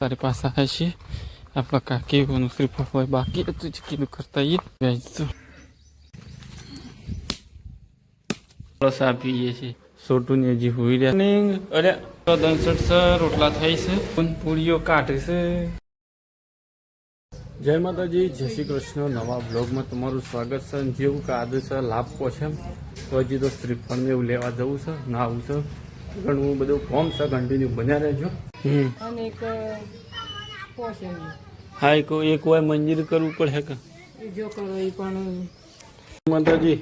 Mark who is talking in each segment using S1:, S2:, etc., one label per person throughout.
S1: તારી પાસે છે આપણા કાકી કોનું શ્રીફળ હોય બાકી હતું જ કીધું કરતા એ વ્યાજ રસ આપીએ છીએ છોટું ને હજી હોઈ રહ્યા મોર્નિંગ અરે દનસઠ સર રોટલા થાય છે પૂરીઓ કાઢે છે જય માતાજી જય શ્રી કૃષ્ણ નવા બ્લોગમાં તમારું સ્વાગત છે જેવું કે છે લાભ છે તો હજી તો શ્રીફળને એવું લેવા જવું છે ના આવું છે ઘણું બધું ફોર્મ છે કન્ટિન્યુ બન્યા રહેજો. હમ.
S2: અને એક પોસે
S1: હા એક એક વાર મંજૂર કરવું પડે કે?
S2: જો કરો એ પણ
S1: માતાજી.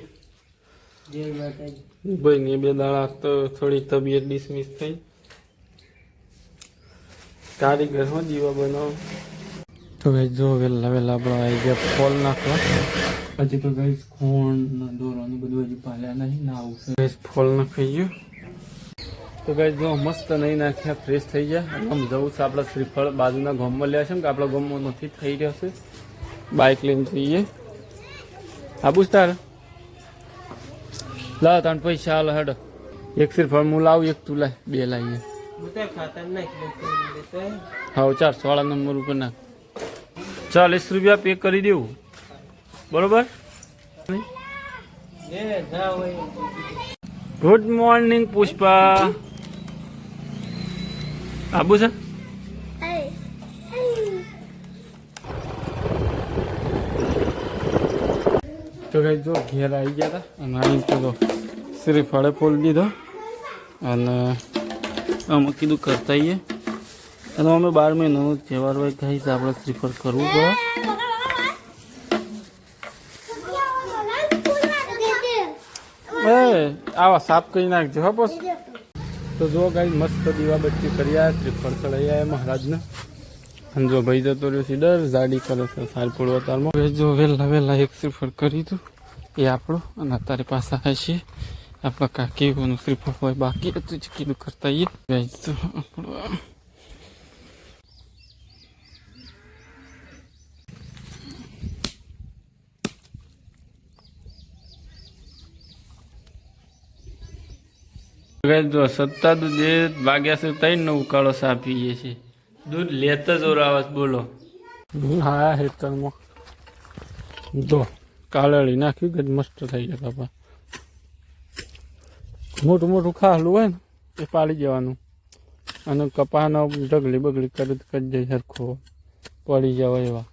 S2: જય માતાજી.
S1: ભાઈ ને બે દાડા તો થોડી તબિયત ડિસમિસ થઈ. કારીગરમાં હો દીવા બનાવો. તો ભાઈ જો વેલા વેલા આપણે આવી ગયા ફોલ નાખવા પછી તો ગઈ ખૂણ દોરવાનું બધું હજી પાલ્યા નહીં ના આવશે. ફોલ નાખી ગયું. તો ગઈ જો મસ્ત નહીં નાખ્યા ફ્રેશ થઈ ગયા. આમ જવું છે આપણા શ્રીફળ બાજુના ગામમાં લે છે ને કે આપણા ગામમાં નથી થઈ રહ્યો છે. બાઇક લઈને જઈએ આબુ સ્ટાર લા ત્રણ પૈસા હાલો હડ. એક શ્રીફળ હું લાવું એક તું લાય. બે લાવીએ હા ચારસો વાળા નંબર ઉપર નાખ. ચાલીસ રૂપિયા પે કરી દેવું. બરોબર? Good morning Pushpa. આબુ છે? તો કઈ જો ઘેર આવી ગયા હતા અને અહીં તો શ્રીફળે ફોલ દીધો અને અમે કીધું કરતા આવીએ. અને અમે બાર મહિનાનું તહેવાર હોય કહીશ આપણે શ્રીફળ કરવું પડે આવા સાફ કરી નાખજો હા બસ. તો જો કઈ મસ્ત દીવા બત્તી કરી આવ્યા શ્રીફળ ચડાઈ આવ્યા મહારાજને. અને જો ભાઈ જતો રહ્યો છે ડર જાડી કરે છે સારપુર વતારમાં જો વહેલા વહેલા એક શ્રીફળ કરી હતું એ આપણો, અને અત્યારે પાસે આવે છે આપણા કાકી શ્રીફળ હોય બાકી હતું જ કીધું કરતા એ વ્યાજ તો આપણું જો સત્તા દૂધ એ ભાગ્યા છે ત્રણ નો ઉકાળો સાપીએ છીએ દૂધ લેતા જ ઓરાવસ બોલો. હા હેતરમાં જો કાળળી નાખ્યું કે મસ્ત થઈ જાય બાપા મોટું મોટું ખાલું હોય ને, એ પાડી જવાનું અને કપાનો ઢગલી બગલી કરી કરી જાય સરખો. પડી જવાય એવા.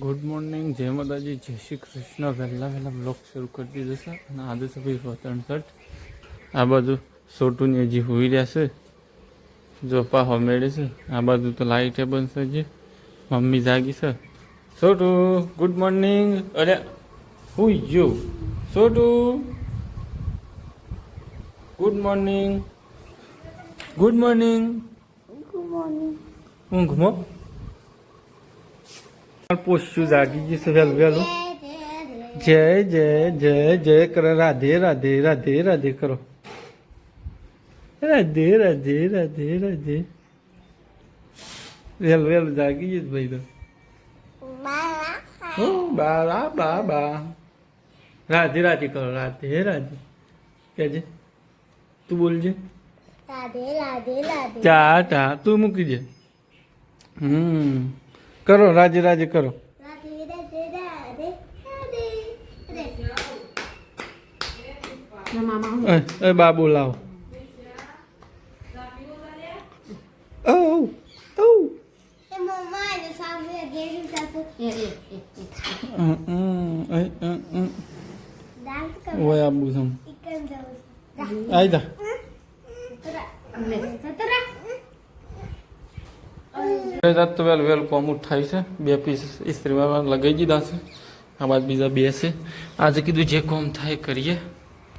S1: ગુડ મોર્નિંગ જય માતાજી જય શ્રી કૃષ્ણ વહેલા વહેલા બ્લોગ શરૂ કરી દીધો છે. અને આજે તો ભાઈ વતન શર્ટ આ બાજુ સોટું ને હજી હોઈ રહ્યા છે. જોપા પાહો છે. આ બાજુ તો લાઈટ બંધ છે જે મમ્મી જાગી છે. સોટું ગુડ મોર્નિંગ અરે હુઈ ગયો. સોટું ગુડ મોર્નિંગ ગુડ મોર્નિંગ ઊંઘમાં પોસ્યું જાગી ગયું છે વહેલું વહેલું. જય જય જય જય કરે રાધે રાધે રાધે રાધે કરો. રાધે રાધે રાધે રાધે. વહેલું વહેલું જાગી ગયું ભાઈ તો. બા બા બા. રાધે રાધે કરો રાધે રાધે. કેજે. તું બોલજે
S3: રાધે રાધે રાધે.
S1: ચા ચા તું મૂકી દે. હમ. કરો રાધે રાધે કરો
S3: રાધે રાધે રાધે રાધે
S1: એ એ બાબુ લાવો ઓ ઓ
S3: એ મમ્મા ને સામે ગેમ ચાલતો
S1: હમ, હમ, એ, એ, એ.
S3: ડાન્સ કર
S1: ઓય આબુ સમ
S3: ઇકન જાઉં
S1: આઈ જા
S3: સતરા
S1: રાત તો વેલ વેલ કોમ ઉઠાય છે. બે પીસ ઇસ્ત્રીમાં લગાઈ દીધા છે. આ બાદ બીજા બે છે. આજે કીધું જે કોમ થાય કરીએ.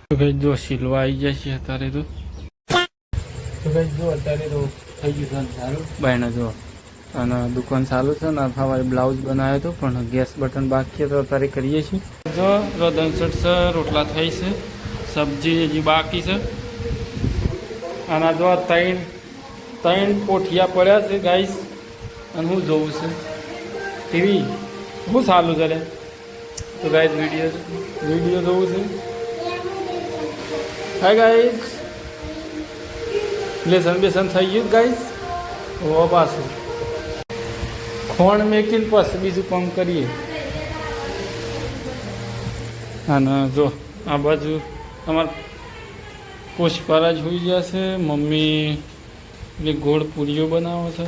S1: તો ભાઈ જો સિલવા આવી જાય છે અત્યારે તો. અત્યારે તો થઈ ગયું સારું બાયણા જો અને દુકાન ચાલુ છે ને સવારે બ્લાઉઝ બનાવ્યો હતો, પણ ગેસ બટન બાકી તો અત્યારે કરીએ છીએ. જો રદનસટ છે, રોટલા થઈ છે, સબ્જી હજી બાકી છે. આના જો ત્રણ ત્રણ પોઠિયા પડ્યા છે ગાઈસ અને હું જોઉં છું. ટીવી હું સારું ચાલે તો ગાઈઝ વીડિયો વીડિયો જોવું છે. હાય ગાઈઝ લેસન બેસન થઈ ગયું ગાઈઝ ઓ પાછું. ખોણ મેકીને પછી બીજું કામ કરીએ. અને જો, આ બાજુ અમારા પુષ્પારાજ હોઈ ગયા છે. મમ્મી એટલે ગોળ પૂરીઓ બનાવે છે.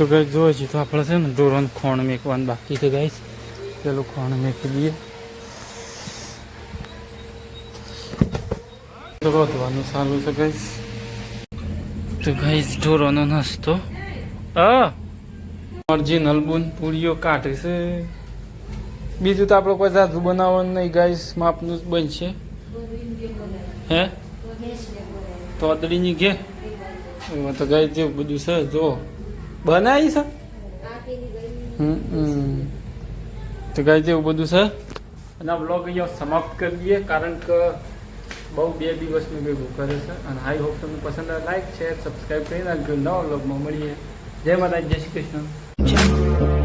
S1: તો ગઈ જોઈએ છીએ તો આપણે છે ને ઢોરણ ખોણ મેકવાનું બાકી છે ગાઈશ પેલું ખોણ મેકી દઈએ તો રોધવાનું સારું છે ગાઈશ તો ગાઈશ ઢોરોનો નાસ્તો. હા. ઓરિજિનલ બુન પૂરીઓ કાઢે છે. બીજું તો આપણે કોઈ જાજુ બનાવવાનું નહીં ગાઈશ માપનું જ બનશે. હે? તોદડીની ઘે. તો ગાય જેવું બધું છે જો બનાવી છે. તો ગાય એવું બધું છે? અને આ બ્લોગ અહીંયા સમાપ્ત કરી દઈએ કારણ કે બહુ બે દિવસનું ભેગું કરે છે. અને હાઈ હોપ તમને પસંદ આવે. લાઈક શેર સબસ્ક્રાઈબ કરી નાખજો. નવા બ્લોગમાં મળીએ. જય માતા જય શ્રી કૃષ્ણ.